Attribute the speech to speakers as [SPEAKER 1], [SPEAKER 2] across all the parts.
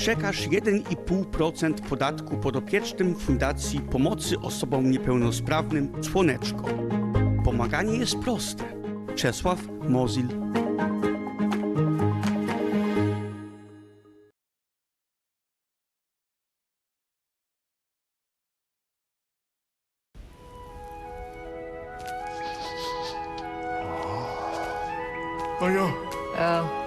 [SPEAKER 1] przekaż 1,5% podatku podopiecznym Fundacji Pomocy Osobom Niepełnosprawnym Słoneczko. Pomaganie jest proste. Czesław Mozil.
[SPEAKER 2] A ja.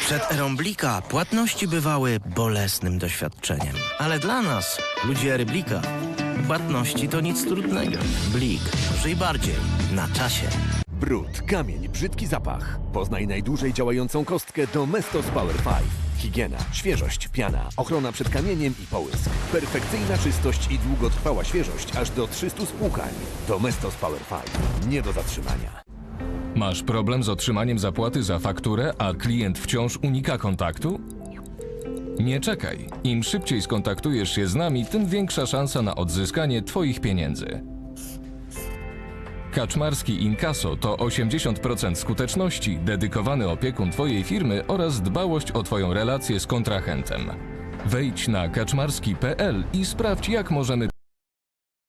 [SPEAKER 3] Przed erą Blika płatności bywały bolesnym doświadczeniem. Ale dla nas, ludzi ery Blika, płatności to nic trudnego. Blik, żyj bardziej, na czasie.
[SPEAKER 2] Brud, kamień, brzydki zapach. Poznaj najdłużej działającą kostkę Domestos Power 5. Higiena, świeżość, piana, ochrona przed kamieniem i połysk. Perfekcyjna czystość i długotrwała świeżość aż do 300 spłukań. Domestos Power 5. Nie do zatrzymania.
[SPEAKER 4] Masz problem z otrzymaniem zapłaty za fakturę, a klient wciąż unika kontaktu? Nie czekaj. Im szybciej skontaktujesz się z nami, tym większa szansa na odzyskanie Twoich pieniędzy. Kaczmarski Inkaso to 80% skuteczności, dedykowany opiekun Twojej firmy oraz dbałość o Twoją relację z kontrahentem. Wejdź na kaczmarski.pl i sprawdź, jak możemy